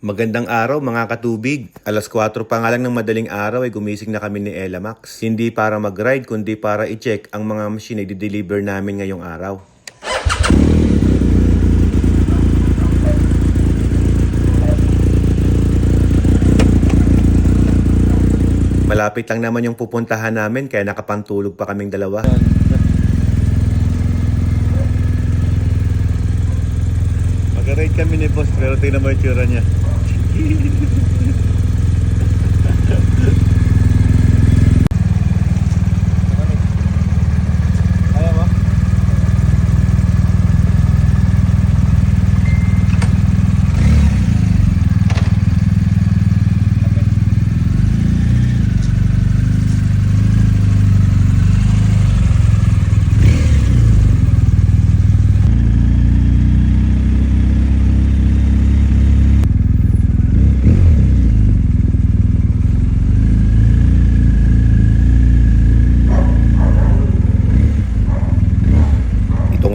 Magandang araw mga katubig. Alas 4 pa nga lang ng madaling araw ay gumising na kami ni Ella Max. Hindi para mag-ride kundi para i-check ang mga machine na i-deliver namin ngayong araw. Malapit lang naman yung pupuntahan namin kaya nakapantulog pa kaming dalawa. Mag-ride kami ni boss pero tingnan mo yung tsura niya. Kaya mo? Ito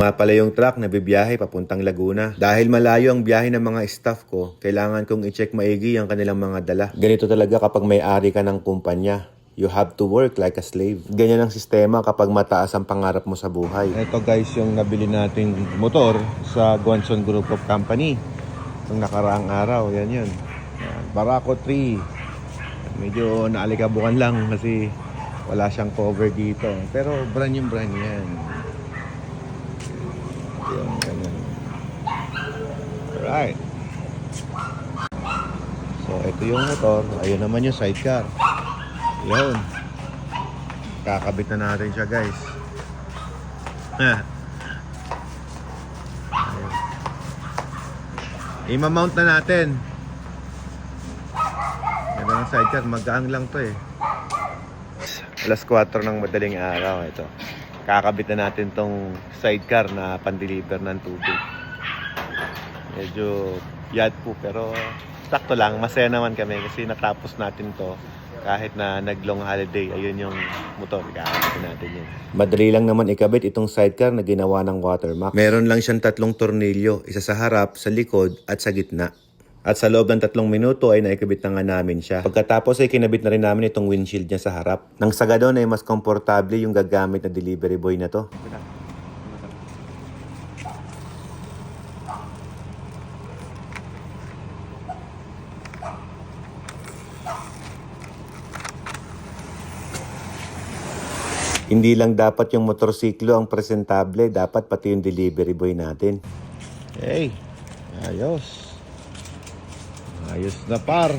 nga pala yung truck na bibiyahe papuntang Laguna. Dahil malayo ang biyahe ng mga staff ko, kailangan kong i-check maigi ang kanilang mga dala. Ganito talaga kapag may-ari ka ng kumpanya. You have to work like a slave. Ganyan ang sistema kapag mataas ang pangarap mo sa buhay. Ito guys yung nabili nating motor sa Guanson Group of Company. Nung nakaraang araw, yan yun. Barako 3. Medyo naalikabukan lang kasi wala siyang cover dito. Pero brand yung brand yan. Yung ganun. Alright. So, ito yung motor. Ayun naman yung sidecar. Yun. Kakabit na natin siya, guys. I-mount na natin. Yan ang sidecar. Magaang lang to eh. Alas 4 ng madaling araw ito. Kakabit na natin tong sidecar na pan-deliver ng tubig. Medyo yad po pero sakto lang. Masaya naman kami kasi natapos natin to kahit na nag-long holiday. Ayun yung motor. Kakabit natin yun. Madali lang naman ikabit itong sidecar na ginawa ng Watermax. Meron lang siyang tatlong tornilyo. Isa sa harap, sa likod at sa gitna. At sa loob ng tatlong minuto ay naikabit na nga namin siya. Pagkatapos ay kinabit na rin namin itong windshield niya sa harap. Nang sa gadon ay mas komportable yung gagamit na delivery boy na to. Hindi lang dapat yung motorsiklo ang presentable, dapat pati yung delivery boy natin. Hey, ayos. Ayos na par.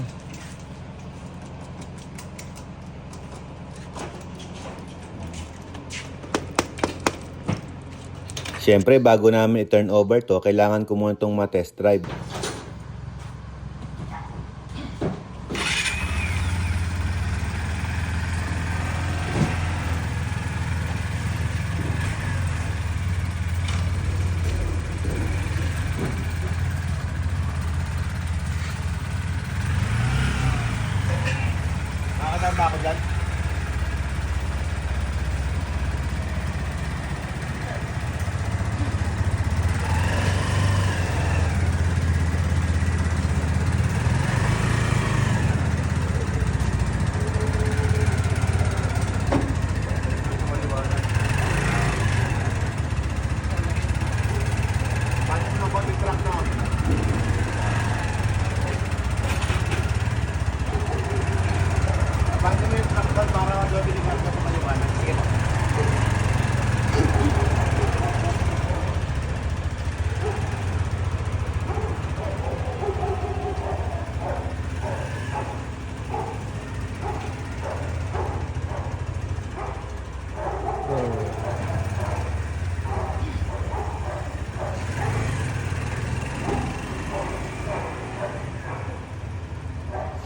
Siyempre, bago namin i-turn over to, kailangan ko muna itong ma-test drive.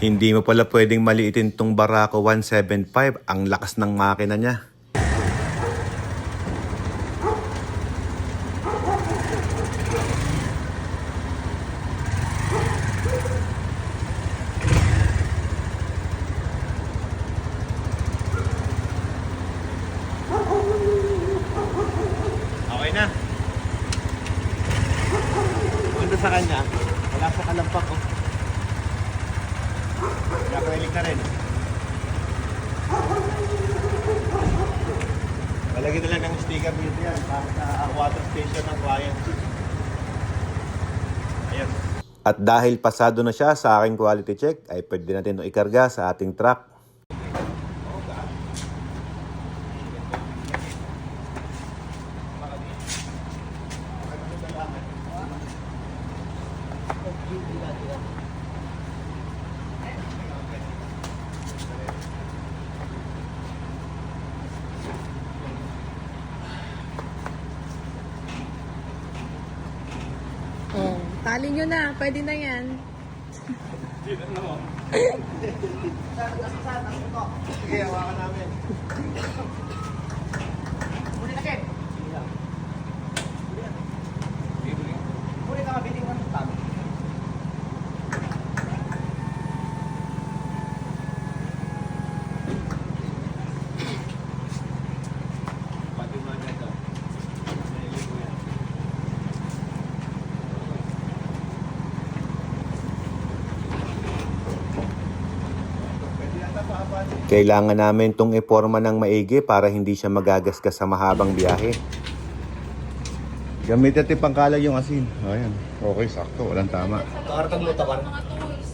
Hindi mo pala pwedeng maliitin tong Barako 175. Ang lakas ng makina niya. Okay na. Punta sa kanya. Wala sa kalampak oh. Acrylic na rin. Palagyan na ng sticker dito yan. Para sa water station ng client. Ayan. At dahil pasado na siya sa aking quality check, ay pwede natin ito ikarga sa ating truck. Oh, tali nyo na. Pwede na yan. Sige, hawakan namin. Kailangan namin itong iporma ng maigi para hindi siya magagasgas sa mahabang biyahe. Gamit natin pangkalag yung asin. O, yan. Okay, sakto. Walang tama. Kakartang mo tapan. Mga tools.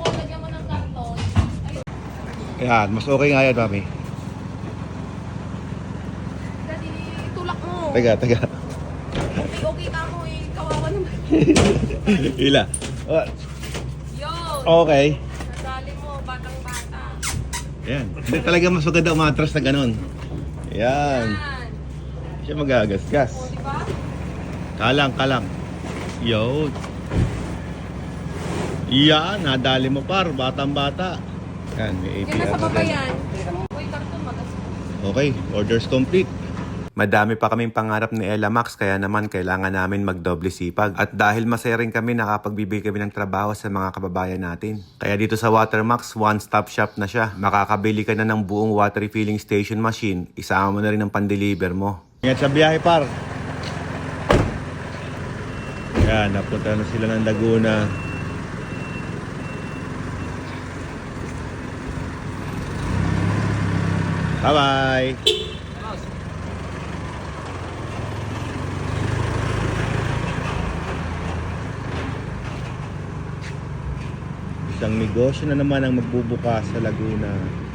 O, lagyan mo ng karton. Yan, mas okay nga yan, mami. Tulak mo. Teka, teka. Okay, okay ka mo eh. Kawawa naman. Ila. Okay. Nadali mo, batang-bata. Yan. Hindi talaga mas maganda umatras na ganun. Yan. Yan. Siya magagasgas. O, di ba? Kalang, kalang. Yo. Yan, nadali mo par. Batang bata. Yan, may Yan APR nasa na baba yan. Uy, karton, magas. Okay, orders complete. Madami pa kaming pangarap ni Ella Max kaya naman kailangan namin magdoble sipag. At dahil masaya rin kami nakapagbibigay kami ng trabaho sa mga kababayan natin. Kaya dito sa Watermax, one-stop shop na siya. Makakabili ka na ng buong water refilling station machine. Isama mo na rin ang pandeliver mo. Ingat sa biyahe par. Yan, napunta na sila ng Laguna. Bye-bye! Negosyo na naman ang magbubukas sa Laguna.